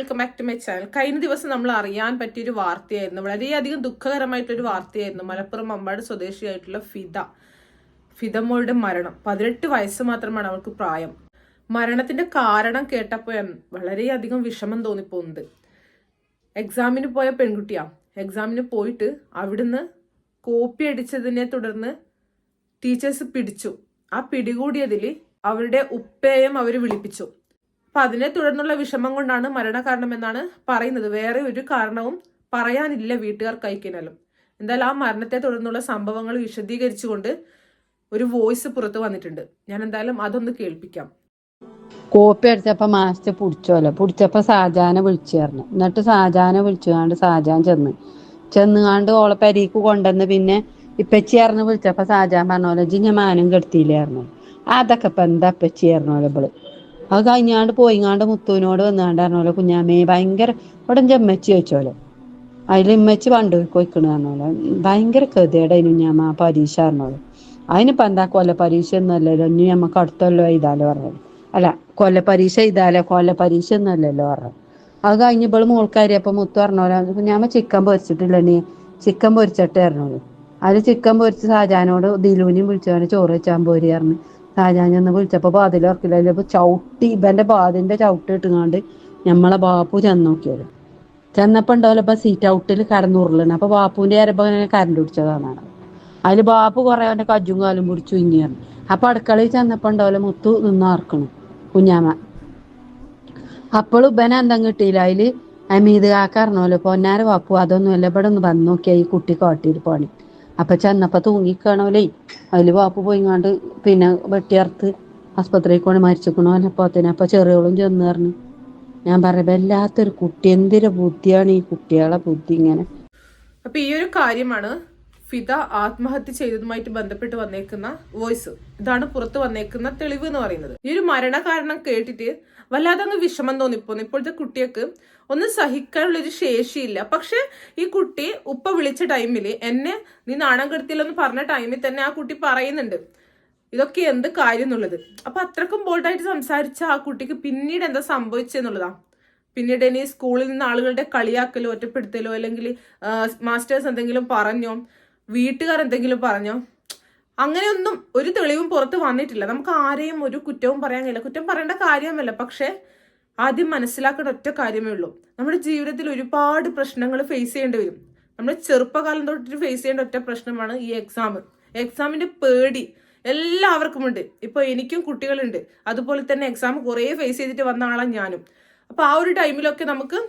Welcome back to my channel കഴിഞ്ഞ ദിവസം നമ്മൾ അറിയാൻ പറ്റിയ ഒരു വാർത്തയായിരുന്നു. വളരെയധികം ദുഃഖകരമായിട്ടൊരു വാർത്തയായിരുന്നു. മലപ്പുറം അമ്പാട് സ്വദേശിയായിട്ടുള്ള ഫിദ. ഫിദമ്മോളുടെ മരണം. പതിനെട്ട് വയസ്സ് മാത്രമാണ് അവൾക്ക് പ്രായം. മരണത്തിന്റെ കാരണം കേട്ടപ്പോഴാണ് വളരെയധികം വിഷമം തോന്നിപ്പോകുന്നത് എക്സാമിന് പോയ പെൺകുട്ടിയാ. എക്സാമിന് പോയിട്ട് അവിടുന്ന് കോപ്പി അടിച്ചതിനെ തുടർന്ന് ടീച്ചേഴ്സ് പിടിച്ചു. ആ പിടികൂടിയതിൽ അവരുടെ ഉപ്പയെയും അവർ വിളിപ്പിച്ചു. അപ്പൊ അതിനെ തുടർന്നുള്ള വിഷമം കൊണ്ടാണ് മരണകാരണമെന്നാണ് പറയുന്നത്. വേറെ ഒരു കാരണവും പറയാനില്ല വീട്ടുകാർ അയക്കാനും എന്തായാലും ആ മരണത്തെ തുടർന്നുള്ള സംഭവങ്ങൾ വിശദീകരിച്ചുകൊണ്ട് ഒരു വോയിസ് പുറത്ത് വന്നിട്ടുണ്ട്. ഞാൻ എന്തായാലും അതൊന്ന് കേൾപ്പിക്കാം. കോപ്പി അടിച്ചപ്പോൾ മാസ്റ്റർ പിടിച്ചോലോ. പിടിച്ചപ്പോൾ സാജാനെ വിളിച്ചു പറഞ്ഞു. എന്നിട്ട് സാജാനെ വിളിച്ചുകാണ്ട് സാജാൻ ചെന്ന്. ചെന്നുകാണ്ട് ഓളെ പരീക്ക് കൊണ്ടുവന്ന് പിന്നെ ഇപ്പച്ചി അറിഞ്ഞ് വിളിച്ചപ്പോ സാജാൻ പറഞ്ഞോലെ ജിഞ്ഞ മാനും കെടുത്തിയില്ലായിരുന്നു അതൊക്കെ ഇപ്പൊ എന്താ ഇപ്പച്ചി ഇവൾ. അത് കഴിഞ്ഞാണ്ട് പോയിങ്ങാണ്ട് മുത്തുവിനോട് വന്നാണ്ട് പറഞ്ഞോലെ കുഞ്ഞാമ്മേ ഭയങ്കര ഉടൻ ചെമ്മച്ചി വെച്ചോലെ അതിൽ ഇമ്മച്ചി പണ്ട് കൊയ്ക്കണ് പറഞ്ഞോലെ ഭയങ്കര ഗതികേടായിരുന്നു ഞാൻ ആ പരീക്ഷ പറഞ്ഞോളെ അതിനിപ്പോ എന്താ കൊല്ല പരീക്ഷ ഒന്നല്ലല്ലോ ഇനി നമുക്ക് അടുത്തല്ലോ എഴുതാലോ പറഞ്ഞത് അല്ല കൊല്ല പരീക്ഷ എഴുതാലോ കൊല്ല പരീക്ഷ ഒന്നല്ലല്ലോ പറഞ്ഞു അത് കഴിഞ്ഞ് ഇപ്പോൾ മോൾക്കാരി മുത്തു പറഞ്ഞോലോ ഞാൻ ചിക്കൻ പൊരിച്ചിട്ടില്ല നീ ചിക്കൻ പൊരിച്ചിട്ട് പറഞ്ഞോളൂ അതിൽ ചിക്കൻ പൊരിച്ച് സാജാനോട് ദിലൂനിയും വിളിച്ചവനെ ചോറ് വെച്ചാൻ പോരി പറഞ്ഞു സാജാൻ ചെന്ന് വിളിച്ചപ്പോ ബാതിൽ ചവിട്ടി ഇവന്റെ ബാതിന്റെ ചവിട്ട് ഇട്ടുങ്ങാണ്ട് ഞമ്മളെ ബാപ്പു ചെന്ന് നോക്കിയത് ചെന്നപ്പോ ഉണ്ടാവില്ല ഇപ്പൊ സീറ്റ് ഔട്ടിൽ കടന്നുരുളണം അപ്പൊ ബാപ്പുവിന്റെ ആരപ്പോ കരണ്ട് പിടിച്ചതാണ് അതിൽ ബാപ്പു കുറെ അവന്റെ കജ്ജും കാലും പിടിച്ചു ഇനിയാണ് അപ്പൊ അടുക്കളയിൽ ചെന്നപ്പോ ഉണ്ടാവില്ല മുത്തു നിന്നാർക്കണം കുഞ്ഞാമ. അപ്പോൾ ഉബന എന്തും കിട്ടിയില്ല. അതിൽ അമീത് കാക്ക അറിഞ്ഞോല്ലോ പൊന്നാര ബാപ്പു അതൊന്നുമല്ല. ഇവിടെ ഒന്ന് വന്ന് നോക്കിയാ ഈ കുട്ടി കോട്ടിയിൽ പോണി. അപ്പൊ ചെന്നപ്പോ തൂങ്ങിക്കാണോലേ. അതിൽ വാപ്പ് പോയിങ്ങാണ്ട് പിന്നെ വെട്ടിയർത്ത് ആസ്പത്രിയിൽ കൊണ്ട് മരിച്ചിക്കണോ അല്ലപ്പോത്തിന് അപ്പൊ ചെറിയോളും ചെന്ന് പറഞ്ഞു ഞാൻ പറയാം വല്ലാത്തൊരു കുട്ടി എന്തൊരു ബുദ്ധിയാണ് ഈ കുട്ടികളെ ബുദ്ധി ഇങ്ങനെ. അപ്പൊ ഈ ഒരു കാര്യമാണ് ഫിദ ആത്മഹത്യ ചെയ്തതുമായിട്ട് ബന്ധപ്പെട്ട് വന്നേക്കുന്ന വോയിസ്. ഇതാണ് പുറത്ത് വന്നേക്കുന്ന തെളിവ് എന്ന് പറയുന്നത്. ഈ ഒരു മരണകാരണം കേട്ടിട്ട് വല്ലാതെ അങ്ങ് വിഷമം തോന്നിപ്പോന്നു. ഇപ്പോഴത്തെ കുട്ടിയൊക്കെ ഒന്നും സഹിക്കാനുള്ള ഒരു ശേഷിയില്ല. പക്ഷെ ഈ കുട്ടി ഉപ്പ വിളിച്ച ടൈമിൽ എന്നെ നീ നാണം കെടുത്തില്ലെന്ന് പറഞ്ഞ ടൈമിൽ തന്നെ ആ കുട്ടി പറയുന്നുണ്ട്. ഇതൊക്കെ എന്ത് കാര്യം എന്നുള്ളത്. അപ്പൊ അത്രക്കും ബോൾഡായിട്ട് സംസാരിച്ച ആ കുട്ടിക്ക് പിന്നീട് എന്താ സംഭവിച്ചെന്നുള്ളതാ പിന്നീട് ഇനി സ്കൂളിൽ നിന്ന് ആളുകളുടെ കളിയാക്കലോ ഒറ്റപ്പെടുത്തലോ അല്ലെങ്കിൽ മാസ്റ്റേഴ്സ് എന്തെങ്കിലും പറഞ്ഞോ വീട്ടുകാർ എന്തെങ്കിലും പറഞ്ഞോ? അങ്ങനെയൊന്നും ഒരു തെളിവും പുറത്ത് വന്നിട്ടില്ല. നമുക്ക് ആരെയും ഒരു കുറ്റവും പറയാൻ കഴിയില്ല. കുറ്റം പറയേണ്ട കാര്യമല്ല പക്ഷേ ആദ്യം മനസ്സിലാക്കേണ്ട ഒറ്റ കാര്യമേ ഉള്ളൂ. നമ്മുടെ ജീവിതത്തിൽ ഒരുപാട് പ്രശ്നങ്ങൾ ഫേസ് ചെയ്യേണ്ടി വരും. നമ്മൾ ചെറുപ്പകാലം തൊട്ടിട്ട് ഫേസ് ചെയ്യേണ്ട ഒറ്റ പ്രശ്നമാണ് ഈ എക്സാം എക്സാമിന്റെ പേടി എല്ലാവർക്കും ഉണ്ട്. ഇപ്പൊ എനിക്കും കുട്ടികളുണ്ട്. അതുപോലെ തന്നെ എക്സാം കുറേ ഫേസ് ചെയ്തിട്ട് വന്ന ആളാണ് ഞാനും. അപ്പോൾ ആ ഒരു ടൈമിലൊക്കെ നമുക്ക്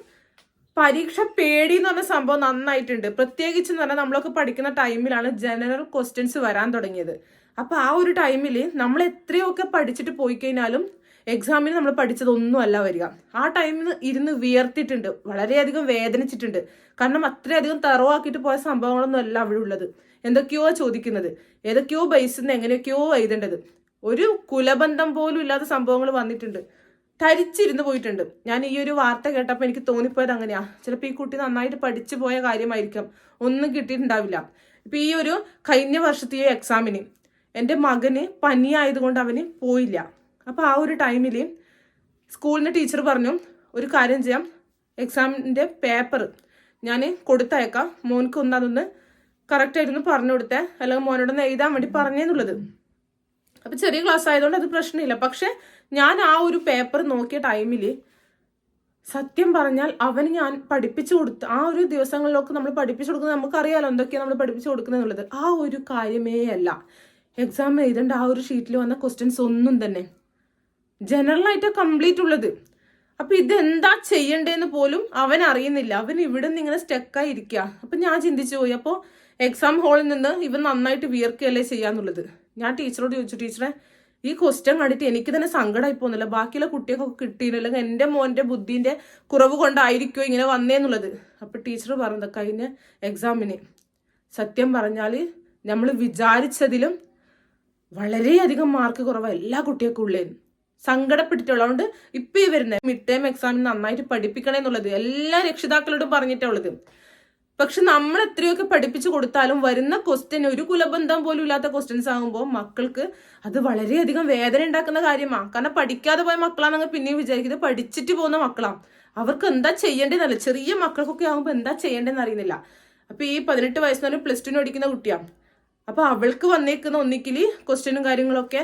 പരീക്ഷ പേടി എന്ന് പറഞ്ഞ സംഭവം നന്നായിട്ടുണ്ട്. പ്രത്യേകിച്ച് എന്ന് പറഞ്ഞാൽ നമ്മളൊക്കെ പഠിക്കുന്ന ടൈമിലാണ് ജനറൽ ക്വസ്റ്റ്യൻസ് വരാൻ തുടങ്ങിയത്. അപ്പൊ ആ ഒരു ടൈമിൽ നമ്മൾ എത്രയൊക്കെ പഠിച്ചിട്ട് പോയി കഴിഞ്ഞാലും എക്സാമിന് നമ്മൾ പഠിച്ചതൊന്നുമല്ല വരിക. ആ ടൈമിൽ ഇരുന്ന് വിയർത്തിട്ടുണ്ട് വളരെയധികം വേദനിച്ചിട്ടുണ്ട്. കാരണം അത്രയധികം തറവാക്കിയിട്ട് പോയ സംഭവങ്ങളൊന്നും അല്ല അവിടെ ഉള്ളത്. എന്തൊക്കെയോ ചോദിക്കുന്നത്. ഏതൊക്കെയോ ബേസിൽ എങ്ങനെയൊക്കെയോ എഴുതേണ്ടത്. ഒരു കുലബന്ധം പോലും ഇല്ലാത്ത സംഭവങ്ങൾ വന്നിട്ടുണ്ട്. തരിച്ചിരുന്ന് പോയിട്ടുണ്ട്. ഞാൻ ഈ ഒരു വാർത്ത കേട്ടപ്പോൾ എനിക്ക് തോന്നിപ്പോയത് അങ്ങനെയാ. ചിലപ്പോൾ ഈ കുട്ടി നന്നായിട്ട് പഠിച്ചു പോയ കാര്യമായിരിക്കാം. ഒന്നും കിട്ടിയിട്ടുണ്ടാവില്ല. ഇപ്പൊ ഈ ഒരു കഴിഞ്ഞ വർഷത്തെ എക്സാമിന് എന്റെ മകന് പനിയായതുകൊണ്ട് അവന് പോയില്ല. അപ്പോൾ ആ ഒരു ടൈമിൽ സ്കൂളിന്റെ ടീച്ചർ പറഞ്ഞു ഒരു കാര്യം ചെയ്യാം. എക്സാമിന്റെ പേപ്പർ ഞാൻ കൊടുത്തയക്കാം. മോൻക്ക് ഒന്ന് അതൊന്ന് കറക്റ്റായിരുന്നു പറഞ്ഞു കൊടുത്തേ. അല്ലെങ്കിൽ മോനോടൊന്ന് എഴുതാൻ വേണ്ടി പറഞ്ഞേന്നുള്ളത്. അപ്പൊ ചെറിയ ക്ലാസ് ആയതുകൊണ്ട് അത് പ്രശ്നമില്ല. പക്ഷെ ഞാൻ ആ ഒരു പേപ്പർ നോക്കിയ ടൈമിൽ സത്യം പറഞ്ഞാൽ അവന് ഞാൻ പഠിപ്പിച്ചു കൊടുത്ത് ആ ഒരു ദിവസങ്ങളിലൊക്കെ നമ്മൾ പഠിപ്പിച്ചു കൊടുക്കുന്നത് നമുക്കറിയാലോ എന്തൊക്കെയാണ് നമ്മൾ പഠിപ്പിച്ചു കൊടുക്കുന്നത് എന്നുള്ളത്. ആ ഒരു കാര്യമേ അല്ല. എക്സാം എഴുതേണ്ട ആ ഒരു ഷീറ്റിൽ വന്ന ക്വസ്റ്റ്യൻസ് ഒന്നും തന്നെ. ജനറലായിട്ട് കംപ്ലീറ്റ് ഉള്ളത്. അപ്പൊ ഇതെന്താ ചെയ്യണ്ടേന്ന് പോലും അവൻ അറിയുന്നില്ല. അവൻ ഇവിടെ നിന്ന് ഇങ്ങനെ സ്റ്റക്കായി ഇരിക്കുക അപ്പൊ ഞാൻ ചിന്തിച്ചു പോയി. അപ്പോൾ എക്സാം ഹാളിൽ നിന്ന് ഇവൻ നന്നായിട്ട് വിയർക്കുകയല്ലേ ചെയ്യാന്നുള്ളത്. ഞാൻ ടീച്ചറോട് ചോദിച്ചു ടീച്ചറെ ഈ ക്വസ്റ്റ്യൻ കണ്ടിട്ട് എനിക്ക് തന്നെ സങ്കടമായി പോകുന്നില്ല. ബാക്കിയുള്ള കുട്ടികൾക്കൊക്കെ കിട്ടിയില്ല എന്റെ മോന്റെ ബുദ്ധിന്റെ കുറവ് കൊണ്ടായിരിക്കുമോ ഇങ്ങനെ വന്നേന്നുള്ളത് അപ്പോൾ ടീച്ചർ പറഞ്ഞത് കഴിഞ്ഞ എക്സാമിന് സത്യം പറഞ്ഞാൽ നമ്മൾ വിചാരിച്ചതിലും വളരെയധികം മാർക്ക് കുറവാണ് എല്ലാ കുട്ടികൾക്കും ഉള്ളേന്. സങ്കടപ്പെട്ടിട്ടുള്ളത് അതുകൊണ്ട് ഇപ്പൊ ഈ വരുന്ന. മിഡ് ടേം എക്സാമിന് നന്നായിട്ട് പഠിപ്പിക്കണേ എന്നുള്ളത്. എല്ലാ രക്ഷിതാക്കളോടും പറഞ്ഞിട്ടുള്ളത് പക്ഷെ നമ്മൾ എത്രയൊക്കെ പഠിപ്പിച്ചു കൊടുത്താലും വരുന്ന ക്വസ്റ്റ്യൻ ഒരു കുലബന്ധം പോലും ഇല്ലാത്ത ക്വസ്റ്റ്യൻസ് ആകുമ്പോൾ മക്കൾക്ക് അത് വളരെയധികം വേദന ഉണ്ടാക്കുന്ന കാര്യമാണ് കാരണം പഠിക്കാതെ പോയ മക്കളാണെങ്കിൽ പിന്നെയും വിചാരിക്കുന്നത് പഠിച്ചിട്ട് പോകുന്ന മക്കളാണ് അവർക്ക് എന്താ ചെയ്യേണ്ടതെന്നല്ല. ചെറിയ മക്കൾക്കൊക്കെ ആകുമ്പോൾ എന്താ ചെയ്യേണ്ടതെന്ന് അറിയുന്നില്ല. അപ്പൊ ഈ പതിനെട്ട് വയസ്സിന് പ്ലസ് ടുന് പഠിക്കുന്ന കുട്ടിയാണ് അപ്പൊ അവൾക്ക് വന്നേക്കുന്ന ഒന്നിക്കിൽ ക്വസ്റ്റ്യനും കാര്യങ്ങളൊക്കെ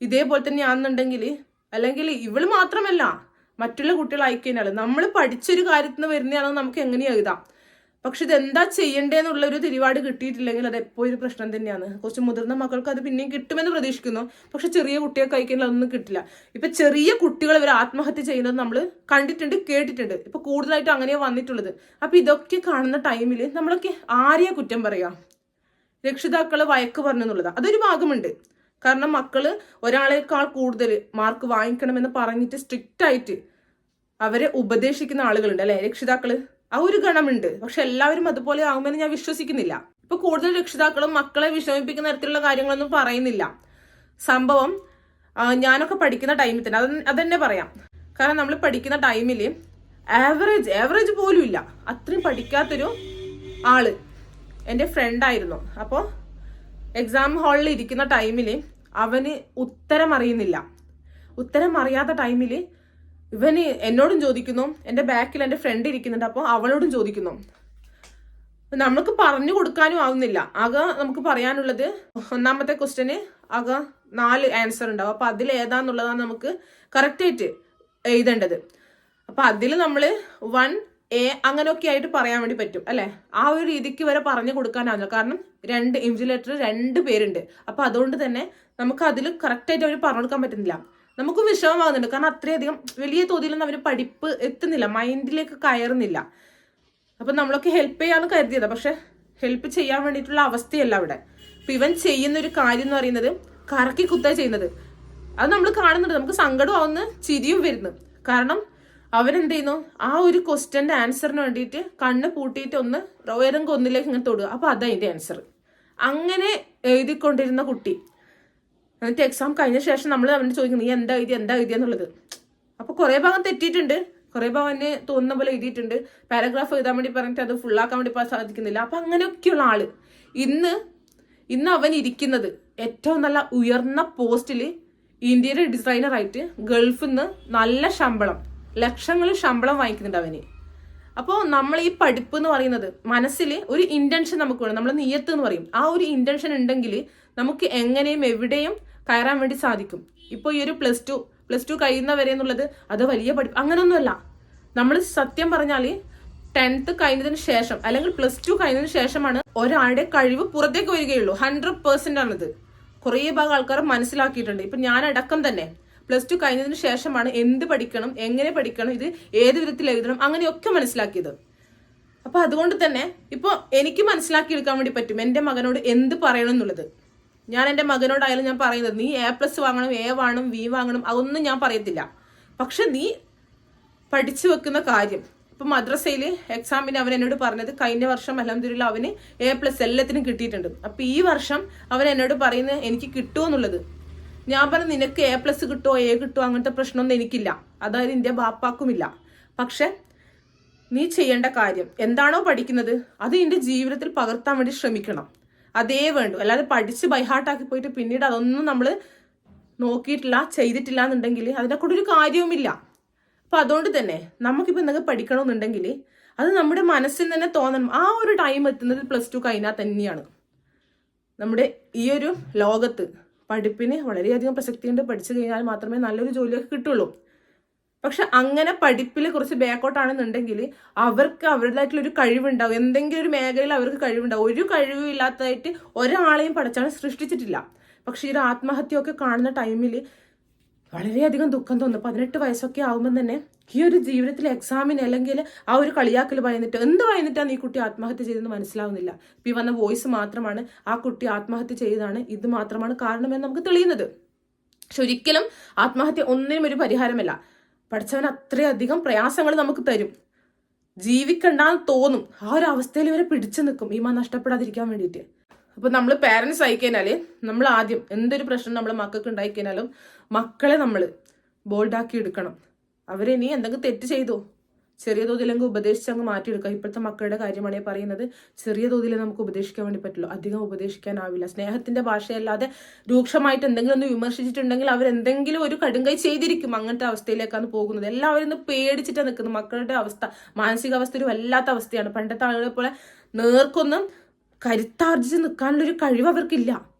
ഇതേപോലെ തന്നെ തന്നെയാണെന്നുണ്ടെങ്കിൽ അല്ലെങ്കിൽ ഇവൾ മാത്രമല്ല മറ്റുള്ള കുട്ടികൾ അയക്കുന്നതാണ് നമ്മൾ പഠിച്ചൊരു കാര്യത്തിന് വരുന്നതാണെന്ന് നമുക്ക് എങ്ങനെ എഴുതാം? പക്ഷെ ഇതെന്താ ചെയ്യണ്ടേന്നുള്ള ഒരു തിരിവാട് കിട്ടിയിട്ടില്ലെങ്കിൽ അത് എപ്പോഴും ഒരു പ്രശ്നം തന്നെയാണ്. കുറച്ച് മുതിർന്ന മക്കൾക്ക് അത് പിന്നെയും കിട്ടുമെന്ന് പ്രതീക്ഷിക്കുന്നു. പക്ഷെ ചെറിയ കുട്ടിയെ കഴിക്കുന്ന അതൊന്നും കിട്ടില്ല. ഇപ്പൊ ചെറിയ കുട്ടികൾ ഇവർ ആത്മഹത്യ ചെയ്യുന്നത് നമ്മൾ കണ്ടിട്ടുണ്ട് കേട്ടിട്ടുണ്ട്. ഇപ്പൊ കൂടുതലായിട്ട് അങ്ങനെയാ വന്നിട്ടുള്ളത്. അപ്പൊ ഇതൊക്കെ കാണുന്ന ടൈമിൽ നമ്മളൊക്കെ ആരെയാ കുറ്റം പറയാ? രക്ഷിതാക്കൾ വയക്ക് പറഞ്ഞു എന്നുള്ളത്. അതൊരു ഭാഗമുണ്ട്. കാരണം മക്കൾ ഒരാളേക്കാൾ കൂടുതൽ മാർക്ക് വാങ്ങിക്കണമെന്ന് പറഞ്ഞിട്ട് സ്ട്രിക്റ്റ് ആയിട്ട് അവരെ ഉപദേശിക്കുന്ന ആളുകളുണ്ട് അല്ലെ? രക്ഷിതാക്കൾ ആ ഒരു ഗണമുണ്ട്. പക്ഷെ എല്ലാവരും അതുപോലെ ആകുമെന്ന് ഞാൻ വിശ്വസിക്കുന്നില്ല. ഇപ്പൊ കൂടുതൽ രക്ഷിതാക്കളും മക്കളെ വിഷമിപ്പിക്കുന്ന തരത്തിലുള്ള കാര്യങ്ങളൊന്നും പറയുന്നില്ല. സംഭവം ഞാനൊക്കെ പഠിക്കുന്ന ടൈമിൽ തന്നെ അത് അതെന്നെ പറയാം. കാരണം നമ്മൾ പഠിക്കുന്ന ടൈമിൽ ആവറേജ് ആവറേജ് പോലും ഇല്ല. അത്രയും പഠിക്കാത്തൊരു ആൾ എന്റെ ഫ്രണ്ടായിരുന്നു അപ്പോൾ എക്സാം ഹാളിൽ ഇരിക്കുന്ന ടൈമിൽ അവന് ഉത്തരം അറിയുന്നില്ല ഉത്തരം അറിയാത്ത ടൈമിൽ ഇവന് എന്നോടും ചോദിക്കുന്നു എന്റെ ബാക്കിൽ എന്റെ ഫ്രണ്ട് ഇരിക്കുന്നുണ്ട് അപ്പോൾ അവളോടും ചോദിക്കുന്നു. നമ്മൾക്ക് പറഞ്ഞു കൊടുക്കാനും ആവുന്നില്ല. ആകെ നമുക്ക് പറയാനുള്ളത് ഒന്നാമത്തെ ക്വസ്റ്റ്യന് ആകെ നാല് ആൻസർ ഉണ്ടാവും. അപ്പൊ അതിൽ ഏതാന്നുള്ളതാണ് നമുക്ക് കറക്റ്റായിട്ട് എഴുതേണ്ടത്. അപ്പൊ അതിൽ നമ്മൾ വൺ എ അങ്ങനെയൊക്കെ ആയിട്ട് പറയാൻ വേണ്ടി പറ്റും അല്ലേ? ആ ഒരു രീതിക്ക് വരെ പറഞ്ഞു കൊടുക്കാനാവില്ല. കാരണം രണ്ട് ഇൻസുലേറ്റർ രണ്ട് പേരുണ്ട്. അപ്പൊ അതുകൊണ്ട് തന്നെ നമുക്ക് അതിൽ കറക്റ്റായിട്ട് അവർ പറഞ്ഞു കൊടുക്കാൻ പറ്റുന്നില്ല. നമുക്ക് വിഷമമാകുന്നുണ്ട് കാരണം അത്രയധികം വലിയ തോതിലൊന്നും അവർ പഠിപ്പ് എത്തുന്നില്ല. മൈൻഡിലേക്ക് കയറുന്നില്ല. അപ്പം നമ്മളൊക്കെ ഹെൽപ്പ് ചെയ്യാന്ന് കരുതിയതാണ് പക്ഷെ ഹെൽപ്പ് ചെയ്യാൻ വേണ്ടിയിട്ടുള്ള അവസ്ഥയല്ല അവിടെ. അപ്പം ഇവൻ ചെയ്യുന്നൊരു കാര്യം എന്ന് പറയുന്നത് കറക്കി കുത്ത ചെയ്യുന്നത്. അത് നമ്മൾ കാണുന്നുണ്ട്. നമുക്ക് സങ്കടം ആവുന്ന ചിരിയും വരുന്നു. കാരണം അവരെന്ത് ചെയ്യുന്നു ആ ഒരു ക്വസ്റ്റ്യന്റെ ആൻസറിന് വേണ്ടിയിട്ട് കണ്ണ് പൂട്ടിയിട്ട് ഒന്ന് ഉയരം കൊന്നിലേക്ക് ഇങ്ങനെ തൊടുക. അപ്പോൾ അതാ അതിന്റെ ആൻസർ അങ്ങനെ എഴുതിക്കൊണ്ടിരുന്ന കുട്ടി. എന്നിട്ട് എക്സാം കഴിഞ്ഞ ശേഷം നമ്മൾ അവനോട് ചോദിക്കും നീ എന്താ എഴുതി എന്താ എഴുതി എന്നുള്ളത്? അപ്പൊ കുറേ ഭാഗം തെറ്റിയിട്ടുണ്ട്. കുറേ ഭാഗം എന്നെ തോന്നുന്ന പോലെ എഴുതിയിട്ടുണ്ട്. പാരഗ്രാഫ് എഴുതാൻ വേണ്ടി പറഞ്ഞിട്ട് അത് ഫുള്ളാക്കാൻ വേണ്ടി സാധിക്കുന്നില്ല. അപ്പൊ അങ്ങനെയൊക്കെയുള്ള ആൾ. ഇന്ന് ഇന്ന് അവൻ ഇരിക്കുന്നത് ഏറ്റവും നല്ല ഉയർന്ന പോസ്റ്റിൽ ഇന്ത്യയുടെ ഡിസൈനറായിട്ട് ഗൾഫിൽ നിന്ന് നല്ല ശമ്പളം ലക്ഷങ്ങൾ ശമ്പളം വാങ്ങിക്കുന്നുണ്ട് അവന്. അപ്പോൾ നമ്മൾ ഈ പഠിപ്പ് എന്ന് പറയുന്നത് മനസ്സിൽ ഒരു ഇന്റൻഷൻ നമുക്ക് വേണം. നമ്മൾ നിയത്ത് എന്ന് പറയും. ആ ഒരു ഇന്റൻഷൻ ഉണ്ടെങ്കിൽ നമുക്ക് എങ്ങനെയും എവിടെയും കയറാൻ വേണ്ടി സാധിക്കും. ഇപ്പോൾ ഈ ഒരു പ്ലസ് ടു പ്ലസ് ടു കഴിയുന്നവരെ എന്നുള്ളത് അത് വലിയ പഠി അങ്ങനെയൊന്നുമല്ല നമ്മൾ സത്യം പറഞ്ഞാൽ ടെൻത്ത് കഴിഞ്ഞതിന് ശേഷം അല്ലെങ്കിൽ പ്ലസ് ടു കഴിഞ്ഞതിന് ശേഷമാണ് ഒരാളുടെ കഴിവ് പുറത്തേക്ക് വരികയുള്ളൂ. ഹൺഡ്രഡ് പേഴ്സെന്റ് ആണിത്. കുറേ ഭാഗം ആൾക്കാർ മനസ്സിലാക്കിയിട്ടുണ്ട്. ഇപ്പം ഞാൻ അടക്കം തന്നെ പ്ലസ് ടു കഴിഞ്ഞതിന് ശേഷമാണ് എന്ത് പഠിക്കണം എങ്ങനെ പഠിക്കണം ഇത് ഏത് വിധത്തിൽ എഴുതണം അങ്ങനെയൊക്കെ മനസ്സിലാക്കിയത്. അപ്പോൾ അതുകൊണ്ട് തന്നെ ഇപ്പോൾ എനിക്ക് മനസ്സിലാക്കി എടുക്കാൻ വേണ്ടി പറ്റും. എന്റെ മകനോട് എന്ത് പറയണം എന്നുള്ളത്. ഞാൻ എന്റെ മകനോടായാലും ഞാൻ പറയുന്നത് നീ എ പ്ലസ് വാങ്ങണം എ വാങ്ങണം വി വാങ്ങണം അതൊന്നും ഞാൻ പറയത്തില്ല. പക്ഷെ നീ പഠിച്ചു വെക്കുന്ന കാര്യം ഇപ്പം മദ്രസയിൽ എക്സാമിന് അവൻ എന്നോട് പറഞ്ഞത് കഴിഞ്ഞ വർഷം അലഹമ്മദില്ല അവന് എ പ്ലസ് എല്ലാത്തിനും കിട്ടിയിട്ടുണ്ട്. അപ്പോൾ ഈ വർഷം അവൻ എന്നോട് പറയുന്നത് എനിക്ക് കിട്ടുമോ എന്നുള്ളത്. ഞാൻ പറഞ്ഞു നിനക്ക് എ പ്ലസ് കിട്ടുമോ എ കിട്ടുമോ അങ്ങനത്തെ പ്രശ്നമൊന്നും എനിക്കില്ല. അതായത് എന്റെ ബാപ്പാക്കുമില്ല. പക്ഷെ നീ ചെയ്യേണ്ട കാര്യം എന്താണോ പഠിക്കുന്നത് അത് എന്റെ ജീവിതത്തിൽ പകർത്താൻ വേണ്ടി ശ്രമിക്കണം. അതേ വേണ്ടു. അല്ലാതെ പഠിച്ച് ബൈഹാർട്ടാക്കി പോയിട്ട് പിന്നീട് അതൊന്നും നമ്മൾ നോക്കിയിട്ടില്ല ചെയ്തിട്ടില്ല എന്നുണ്ടെങ്കിൽ അതിനെ കൂടെ ഒരു കാര്യവുമില്ല. അപ്പം അതുകൊണ്ട് തന്നെ നമുക്കിപ്പോൾ എന്തെങ്കിലും പഠിക്കണമെന്നുണ്ടെങ്കിൽ അത് നമ്മുടെ മനസ്സിൽ തന്നെ തോന്നണം. ആ ഒരു ടൈം എത്തുന്നത് പ്ലസ് ടു കഴിഞ്ഞാൽ തന്നെയാണ്. നമ്മുടെ ഈ ഒരു ലോകത്ത് പഠിപ്പിന് വളരെയധികം പ്രസക്തിയുണ്ട്. പഠിച്ചു കഴിഞ്ഞാൽ മാത്രമേ നല്ലൊരു ജോലിയൊക്കെ കിട്ടുള്ളൂ. പക്ഷെ അങ്ങനെ പഠിപ്പിൽ കുറച്ച് ബാക്കോട്ടാണെന്നുണ്ടെങ്കിൽ അവർക്ക് അവരുടേതായിട്ടുള്ള ഒരു കഴിവുണ്ടാവും. എന്തെങ്കിലും ഒരു മേഖലയിൽ അവർക്ക് കഴിവുണ്ടാവും. ഒരു കഴിവും ഇല്ലാത്തതായിട്ട് ഒരാളെയും പഠിച്ചാണ് സൃഷ്ടിച്ചിട്ടില്ല. പക്ഷെ ഈ ഒരു ആത്മഹത്യയൊക്കെ കാണുന്ന ടൈമിൽ വളരെയധികം ദുഃഖം തോന്നും. പതിനെട്ട് വയസ്സൊക്കെ ആകുമ്പോൾ തന്നെ ഈ ഒരു ജീവിതത്തിലെ എക്സാമിന് അല്ലെങ്കിൽ ആ ഒരു കളിയാക്കൽ പറയുന്നിട്ട് എന്ത് പറയുന്നിട്ടാണ് ഈ കുട്ടി ആത്മഹത്യ ചെയ്തതെന്ന് മനസ്സിലാവുന്നില്ല. ഇപ്പം ഈ വന്ന വോയിസ് മാത്രമാണ് ആ കുട്ടി ആത്മഹത്യ ചെയ്തതാണ്. ഇത് മാത്രമാണ് കാരണമെന്ന് നമുക്ക് തെളിയുന്നത്. പക്ഷെ ഒരിക്കലും ആത്മഹത്യ ഒന്നിനും ഒരു പരിഹാരമല്ല. പഠിച്ചവൻ അത്രയധികം പ്രയാസങ്ങൾ നമുക്ക് തരും. ജീവിക്കണ്ടെന്ന് തോന്നും. ആ ഒരു അവസ്ഥയിൽ ഇവരെ പിടിച്ചു നിൽക്കും. ഈ മാ നഷ്ടപ്പെടാതിരിക്കാൻ വേണ്ടിയിട്ട്. അപ്പൊ നമ്മൾ പേരൻസ് ആയിക്കഴിഞ്ഞാൽ നമ്മൾ ആദ്യം എന്തൊരു പ്രശ്നം നമ്മൾ മക്കൾക്ക് ഉണ്ടായിക്കഴിഞ്ഞാലും മക്കളെ നമ്മൾ ബോൾഡാക്കി എടുക്കണം. അവരെ ഇനി എന്തെങ്കിലും തെറ്റ് ചെയ്തോ? ചെറിയ തോതിലെങ്കിൽ ഉപദേശിച്ച് അങ്ങ് മാറ്റിയെടുക്കുക. ഇപ്പോഴത്തെ മക്കളുടെ കാര്യമാണ് പറയുന്നത്. ചെറിയ തോതിൽ നമുക്ക് ഉപദേശിക്കാൻ വേണ്ടി പറ്റുള്ളൂ. അധികം ഉപദേശിക്കാനാവില്ല. സ്നേഹത്തിന്റെ ഭാഷയല്ലാതെ രൂക്ഷമായിട്ട് എന്തെങ്കിലും ഒന്ന് വിമർശിച്ചിട്ടുണ്ടെങ്കിൽ അവരെന്തെങ്കിലും ഒരു കടുങ്കൈ ചെയ്തിരിക്കും അങ്ങനത്തെ അവസ്ഥയിലേക്കാണ് പോകുന്നത്. എല്ലാവരും ഇന്ന് പേടിച്ചിട്ടാണ് നിൽക്കുന്നത്. മക്കളുടെ അവസ്ഥ മാനസികാവസ്ഥ ഒരു വല്ലാത്ത അവസ്ഥയാണ്. പണ്ടത്തെ ആളുകളെ പോലെ നേർക്കൊന്നും കരുത്താർജിച്ച് നിൽക്കാനുള്ളൊരു കഴിവ് അവർക്കില്ല.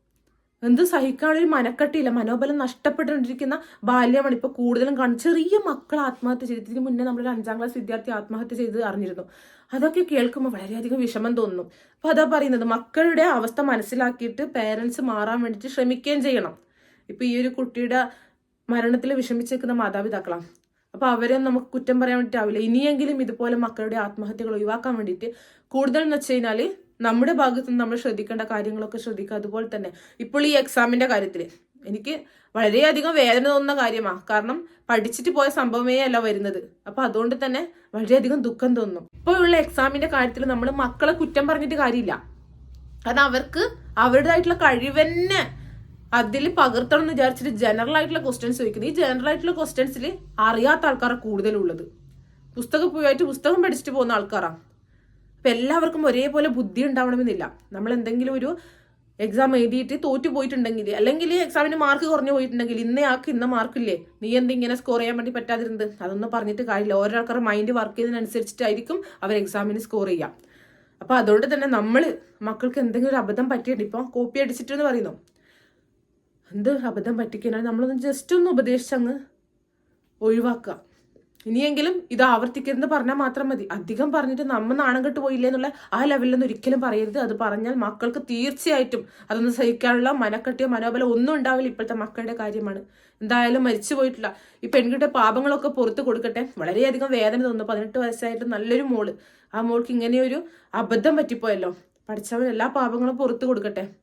എന്ത് സഹിക്കാനൊരു മനക്കെട്ടിയില്ല മനോബലം നഷ്ടപ്പെട്ടുകൊണ്ടിരിക്കുന്ന ബാല്യമാണ് ഇപ്പൊ കൂടുതലും കാണുന്നത്. ചെറിയ മക്കൾ ആത്മഹത്യ ചെയ്തു. ഇതിന് മുന്നേ നമ്മളൊരു അഞ്ചാം ക്ലാസ് വിദ്യാർത്ഥി ആത്മഹത്യ ചെയ്ത് അറിഞ്ഞിരുന്നു. അതൊക്കെ കേൾക്കുമ്പോൾ വളരെയധികം വിഷമം തോന്നുന്നു അപ്പൊ അതാ പറയുന്നത് മക്കളുടെ അവസ്ഥ മനസ്സിലാക്കിയിട്ട് പേരൻസ് മാറാൻ വേണ്ടിയിട്ട് ശ്രമിക്കുകയും ചെയ്യണം. ഇപ്പൊ ഈ ഒരു കുട്ടിയുടെ മരണത്തിൽ വിഷമിച്ചേക്കുന്ന മാതാപിതാക്കളാണ് അപ്പൊ അവരെ നമുക്ക് കുറ്റം പറയാൻ വേണ്ടിയിട്ടാവില്ല ഇനിയെങ്കിലും ഇതുപോലെ മക്കളുടെ ആത്മഹത്യകൾ ഒഴിവാക്കാൻ വേണ്ടിയിട്ട് കൂടുതൽ എന്ന് വെച്ച് കഴിഞ്ഞാൽ നമ്മുടെ ഭാഗത്ത് നിന്ന് നമ്മൾ ശ്രദ്ധിക്കേണ്ട കാര്യങ്ങളൊക്കെ ശ്രദ്ധിക്കുക അതുപോലെ തന്നെ. ഇപ്പോൾ ഈ എക്സാമിന്റെ കാര്യത്തിൽ എനിക്ക് വളരെയധികം വേദന തോന്നുന്ന കാര്യമാണ് കാരണം പഠിച്ചിട്ട് പോയ സംഭവമേ അല്ല വരുന്നത്. അപ്പൊ അതുകൊണ്ട് തന്നെ വളരെയധികം ദുഃഖം തോന്നും ഇപ്പോഴുള്ള എക്സാമിന്റെ കാര്യത്തിൽ നമ്മൾ മക്കളെ കുറ്റം പറഞ്ഞിട്ട് കാര്യമില്ല. അത് അവർക്ക് അവരുടേതായിട്ടുള്ള കഴിവന്നെ അതിൽ പകർത്തണം എന്ന് വിചാരിച്ചിട്ട് ജനറൽ ആയിട്ടുള്ള ക്വസ്റ്റ്യൻസ് ചോദിക്കുന്നത് ഈ ജനറൽ ആയിട്ടുള്ള ക്വസ്റ്റ്യൻസിൽ അറിയാത്ത ആൾക്കാരാണ് കൂടുതലുള്ളത്. പുസ്തകം പോയിട്ട് പുസ്തകം പഠിച്ചിട്ട് പോകുന്ന ആൾക്കാരാണ് അപ്പൊ എല്ലാവർക്കും ഒരേപോലെ ബുദ്ധി ഉണ്ടാവണമെന്നില്ല. നമ്മൾ എന്തെങ്കിലും ഒരു എക്സാം എഴുതിയിട്ട് തോറ്റു പോയിട്ടുണ്ടെങ്കിൽ അല്ലെങ്കിൽ എക്സാമിന് മാർക്ക് കുറഞ്ഞു പോയിട്ടുണ്ടെങ്കിൽ ഇന്ന ആൾക്ക് ഇന്ന മാർക്കില്ലേ നീ എന്തിങ്ങനെ സ്കോർ ചെയ്യാൻ വേണ്ടി പറ്റാതിരുന്നത്? അതൊന്നും പറഞ്ഞിട്ട് കാര്യമില്ല. ഓരോ ആൾക്കാരുടെ മൈൻഡ് വർക്ക് ചെയ്യുന്നതിനനുസരിച്ചിട്ടായിരിക്കും അവർ എക്സാമിന് സ്കോർ ചെയ്യാം അപ്പോൾ അതുകൊണ്ട് തന്നെ നമ്മൾ മക്കൾക്ക് എന്തെങ്കിലും ഒരു അബദ്ധം പറ്റിയിട്ട് ഇപ്പോൾ കോപ്പി അടിച്ചിട്ടെന്ന് പറയുന്നു? എന്ത് അബദ്ധം പറ്റിക്കഴിഞ്ഞാൽ നമ്മളൊന്ന് ജസ്റ്റ് ഒന്ന് ഉപദേശിച്ചങ്ങ് ഒഴിവാക്കുക. ഇനിയെങ്കിലും ഇത് ആവർത്തിക്കരുതെന്ന് പറഞ്ഞാൽ മാത്രം മതി. അധികം പറഞ്ഞിട്ട് നമ്മൾ നാണം കെട്ട് പോയില്ലേ എന്നുള്ള ആ ലെവലിലൊന്നും ഒരിക്കലും പറയരുത്. അത് പറഞ്ഞാൽ മക്കൾക്ക് തീർച്ചയായിട്ടും അതൊന്നും സഹിക്കാനുള്ള മനക്കെട്ടിയോ മനോബലം ഒന്നും ഉണ്ടാവില്ല ഇപ്പോഴത്തെ മക്കളുടെ കാര്യമാണ്. എന്തായാലും മരിച്ചു പോയിട്ടില്ല ഈ പെൺകുട്ടിയുടെ പാപങ്ങളൊക്കെ പുറത്ത് കൊടുക്കട്ടെ. വളരെയധികം വേദന തോന്നുന്നു. പതിനെട്ട് വയസ്സായിട്ട് നല്ലൊരു മോൾ. ആ മോൾക്ക് ഇങ്ങനെയൊരു അബദ്ധം പറ്റിപ്പോയല്ലോ. പഠിച്ചവൻ എല്ലാ പാപങ്ങളും പുറത്ത് കൊടുക്കട്ടെ.